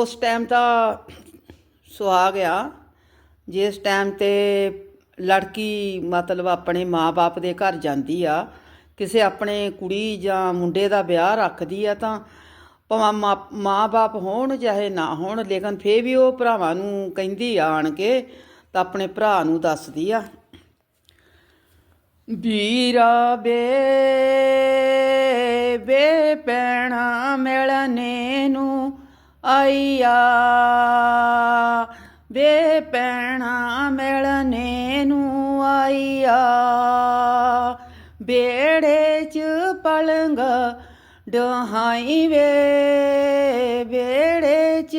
ਉਸ ਟਾਈਮ ਤਾਂ ਸੁਹਾਗ ਆ ਜਿਸ ਟਾਈਮ ਤੇ ਲੜਕੀ ਮਤਲਬ ਆਪਣੇ ਮਾਪੇ ਦੇ ਘਰ ਜਾਂਦੀ ਆ, ਕਿਸੇ ਆਪਣੇ ਕੁੜੀ ਜਾਂ ਮੁੰਡੇ ਦਾ ਵਿਆਹ ਰੱਖਦੀ ਆ ਤਾਂ ਭਾਵੇਂ ਮਾਂ-ਬਾਪ ਹੋਣ ਚਾਹੇ ਨਾ ਹੋਣ, ਲੇਕਿਨ ਫੇਰ ਵੀ ਉਹ ਭਰਾਵਾਂ ਨੂੰ ਕਹਿੰਦੀ ਆਣ ਕੇ ਤਾਂ ਆਪਣੇ ਭਰਾ ਨੂੰ ਦੱਸਦੀ ਆ, ਵੀਰਾ ਬੇ ਬੇ ਪੈਣਾ ਮਿਲਨੇ ਨੂੰ ਆਈਆ। ਬੇ ਪੈਣਾ ਮਿਲਨੇ ਨੂੰ ਆਈਆ। ਬੇੜੇ ਚ ਪਲੰਗ ਡਹਾਈ ਵੇ। ਬੇੜੇ ਚ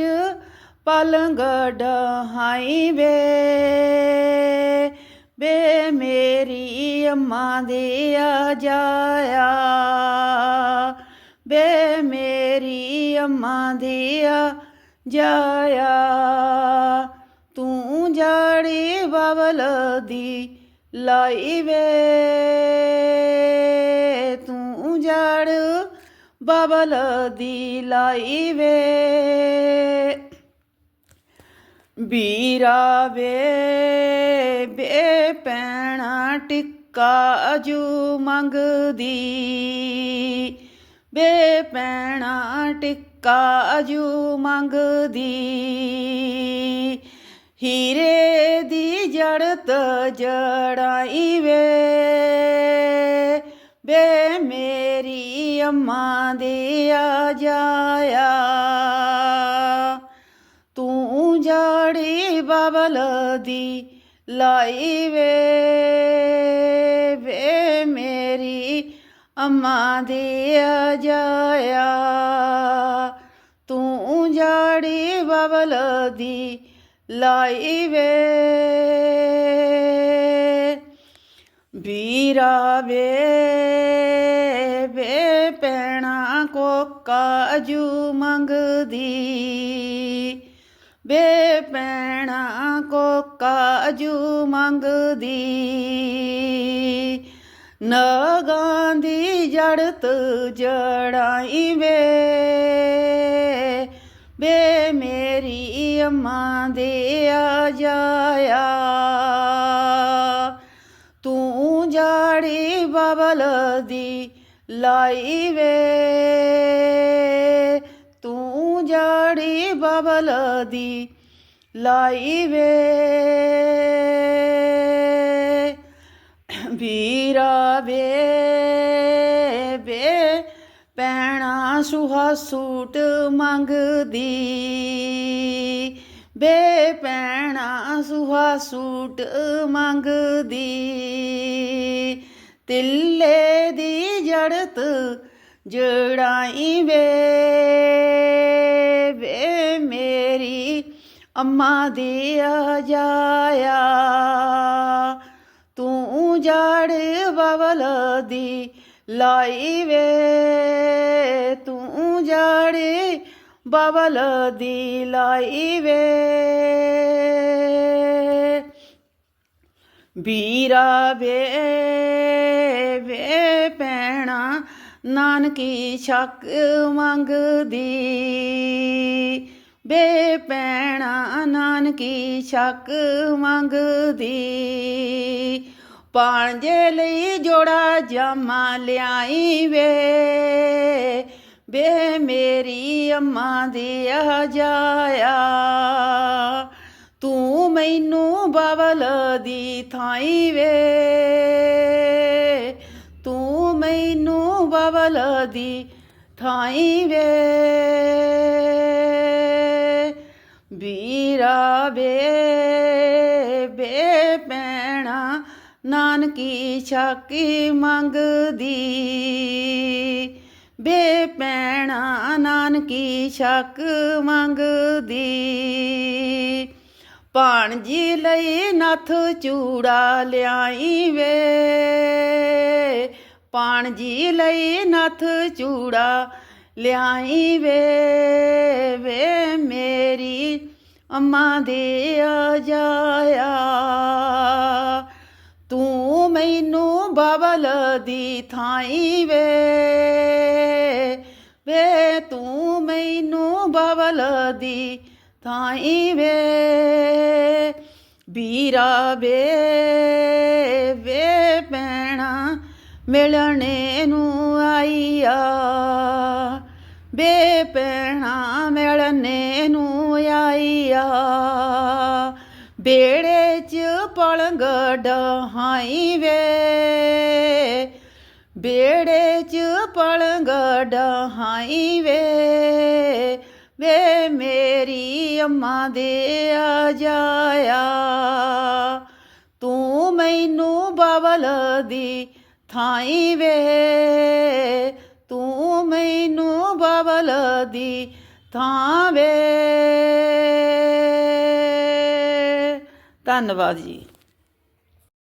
ਪਲੰਗ ਡਹਾਈ ਵੇ। ਬੇ ਮੇਰੀ ਅੰਮਾ ਦੇ ਆ ਜਾਇਆ। ਮੇਰੀ ਅੰਮਾ ਜਾਇਆ ਤੂੰ ਜਾੜੀ ਬਬਲ ਦੀ ਲਾਈ ਵੇ ਤੂੰ ਜੜ ਬਬਲ ਦੀ ਲਾਈ ਵੇ ਵੀਰਾ ਵੇ ਬੇ ਪੈਣਾ ਟਿੱਕਾ ਅਜੂ ਮੰਗਦੀ। ਬੇ ਪੈਣਾ ਟਿੱਕਾ ਜੂ ਮੰਗਦੀ। ਹੀਰੇ ਦੀ ਜੜਤ ਜੜਾਈ ਵੇ। ਬੇ ਮੇਰੀ ਅੰਮਾ ਦੇ ਆ ਜਾਇਆ ਤੂੰ ਜਾੜੀ ਬਬਲ ਦੀ ਲਾਈ ਵੇ। ਵੇ ਮੇਰੀ ਅੰਮਾ ਦੇ ਆ ਜਾਇਆ ਤੂੰ ਜਾੜੀ ਬਬਲ ਦੀ ਲਾਈ ਵੇ। ਵੀਰਾ ਵੇ ਵੇ ਪੈਣਾ ਕੋਕਾ ਅਜੂ ਮੰਗਦੀ। ਬੇ ਪੈਣਾ ਕੋਕਾ ਅਜੂ ਮੰਗਦੀ। ਨਗਾਂ ਦੀ ਜੜਤ ਜੜਾਈ ਵੇ। ਬੇ ਮੇਰੀ ਅੰਮਾ ਦੇ ਆ ਜਾਇਆ। ਤੂੰ ਜਾੜੀ ਬਬਲ ਦੀ ਲਾਈ ਵੇ। ਤੂੰ ਜਾੜੀ ਬਬਲ ਦੀ ਲਾਈ ਵੇ। ਵੀਰਾ ਵੇ ਵੇ ਪੈਣਾ ਸੁਹਾ ਸੂਟ ਮੰਗਦੀ। ਬੇ ਪੈਣਾ ਸੁਹਾ ਸੂਟ ਮੰਗਦੀ। ਤਿੱਲੇ ਦੀ ਜੜਤ ਜੜਾਈ ਵੇ ਵੇ ਮੇਰੀ ਅੰਮਾ ਦੇ ਆ ਜਾਇਆ। ਤੂੰ ਜੜ ਬਬਲ ਦੀ ਲਾਈ ਵੇ। ਤੂੰ ਜੜ ਬਬਲ ਦੀ ਲਾਈ ਵੇ। ਵੀਰਾ ਵੇ ਵੇ ਪੈਣਾ ਨਾਨਕੀ ਛੱਕ ਮੰਗਦੀ। ਬੇ ਪੈਣਾ ਨਾਨਕੀ ਛੱਕ ਮੰਗਦੀ। ਪਾਂਜੇ ਲਈ ਜੋੜਾ ਜਾਮਾ ਲਿਆਈ ਵੇ। ਬੇ ਮੇਰੀ ਅੰਮਾ ਦੇ ਆ ਜਾਇਆ। ਤੂੰ ਮੈਨੂੰ ਬਬਲ ਦੀ ਥਾਈ ਵੇ। ਤੂੰ ਮੈਨੂੰ ਬਵਲ ਦੀ ਥਾਈ ਵੇ। ਵੀਰਾ ਵੇ, ਬੇ ਨਾਨਕੀ ਛਾਕੀ ਮੰਗਦੀ? ਬੇ ਪੈਣਾ ਨਾਨਕੀ ਛਕ ਮੰਗਦੀ। ਭਾਣਜੀ ਲਈ ਨਥ ਚੂੜਾ ਲਿਆਈ ਵੇ। ਭਾਣਜੀ ਲਈ ਨਥ ਚੂੜਾ ਲਿਆਈ ਵੇ। ਵੇ ਮੇਰੀ ਅੰਮਾ ਦੇ ਆ ਜਾਇਆ ਦੀ ਥਾਈ ਵੇ। ਵੇ, ਤੂੰ ਮੈਨੂੰ ਬਵਲ ਦੀ ਥਾਈ ਵੇ। ਵੀਰਾ ਵੇ ਵੇ ਪੈਣਾ ਮਿਲਣੇ ਨੂੰ ਆਈਆ। ਬੇ ਪੈਣਾ ਮਿਲਣੇ ਨੂੰ ਆਈਆ। ਬੇੜੇ ਚ ਪਲੰਗ ਡਹਾਈ ਵੇ। ਬੇੜੇ ਚ ਪਲੰਗ ਡਹਾਈ ਵੇ। ਵੇ ਮੇਰੀ ਅੰਮਾ ਦੇ ਆ ਜਾਇਆ ਤੂੰ ਮੈਨੂੰ ਬਵਲ ਦੀ ਥਾਈ ਵੇ। ਤੂੰ ਮੈਨੂੰ ਬਵਲ ਦੀ ਥਾਂ ਵੇ। ਧੰਨਵਾਦ ਜੀ।